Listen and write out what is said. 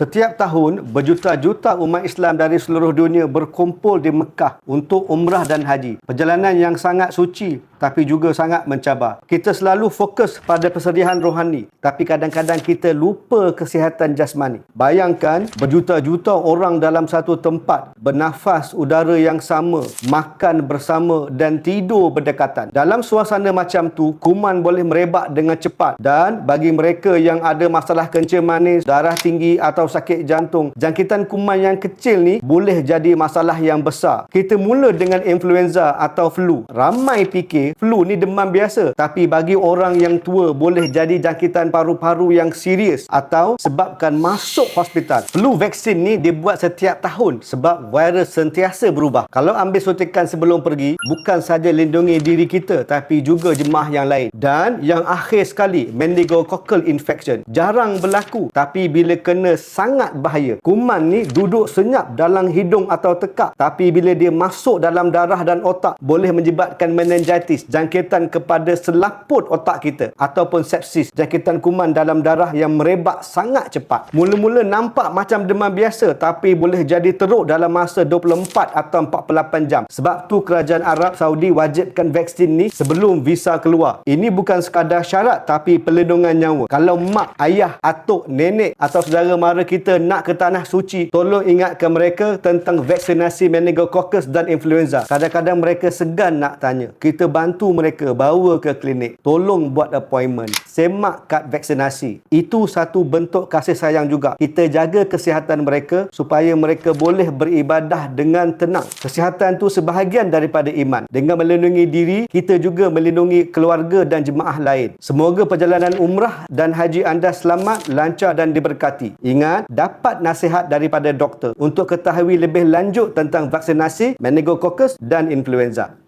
Setiap tahun, berjuta-juta umat Islam dari seluruh dunia berkumpul di Mekah untuk umrah dan haji. Perjalanan yang sangat suci tapi juga sangat mencabar. Kita selalu fokus pada persediaan rohani tapi kadang-kadang kita lupa kesihatan jasmani. Bayangkan berjuta-juta orang dalam satu tempat bernafas udara yang sama, makan bersama dan tidur berdekatan. Dalam suasana macam tu, kuman boleh merebak dengan cepat dan bagi mereka yang ada masalah kencing manis, darah tinggi atau sakit jantung, jangkitan kuman yang kecil ni boleh jadi masalah yang besar. Kita mula dengan influenza atau flu. Ramai fikir flu ni demam biasa, tapi bagi orang yang tua boleh jadi jangkitan paru-paru yang serius atau sebabkan masuk hospital. Flu vaksin ni dibuat setiap tahun sebab virus sentiasa berubah. Kalau ambil suntikan sebelum pergi, bukan saja lindungi diri kita tapi juga jemaah yang lain. Dan yang akhir sekali, meningococcal infection. Jarang berlaku tapi bila kena sangat bahaya. Kuman ni duduk senyap dalam hidung atau tekak tapi bila dia masuk dalam darah dan otak boleh menyebabkan meningitis, jangkitan kepada selaput otak kita ataupun sepsis, jangkitan kuman dalam darah yang merebak sangat cepat. Mula-mula nampak macam demam biasa tapi boleh jadi teruk dalam masa 24 atau 48 jam. Sebab tu kerajaan Arab Saudi wajibkan vaksin ni sebelum visa keluar. Ini bukan sekadar syarat tapi perlindungan nyawa. Kalau mak, ayah, atuk, nenek atau saudara mara kita nak ke tanah suci, tolong ingatkan mereka tentang vaksinasi meningococcus dan influenza. Kadang-kadang mereka segan nak tanya. Kita bantu mereka bawa ke klinik. Tolong buat appointment. Semak kad vaksinasi. Itu satu bentuk kasih sayang juga. Kita jaga kesihatan mereka supaya mereka boleh beribadah dengan tenang. Kesihatan tu sebahagian daripada iman. Dengan melindungi diri, kita juga melindungi keluarga dan jemaah lain. Semoga perjalanan umrah dan haji anda selamat, lancar dan diberkati. Ingat, dapat nasihat daripada doktor untuk ketahui lebih lanjut tentang vaksinasi meningococcus dan influenza.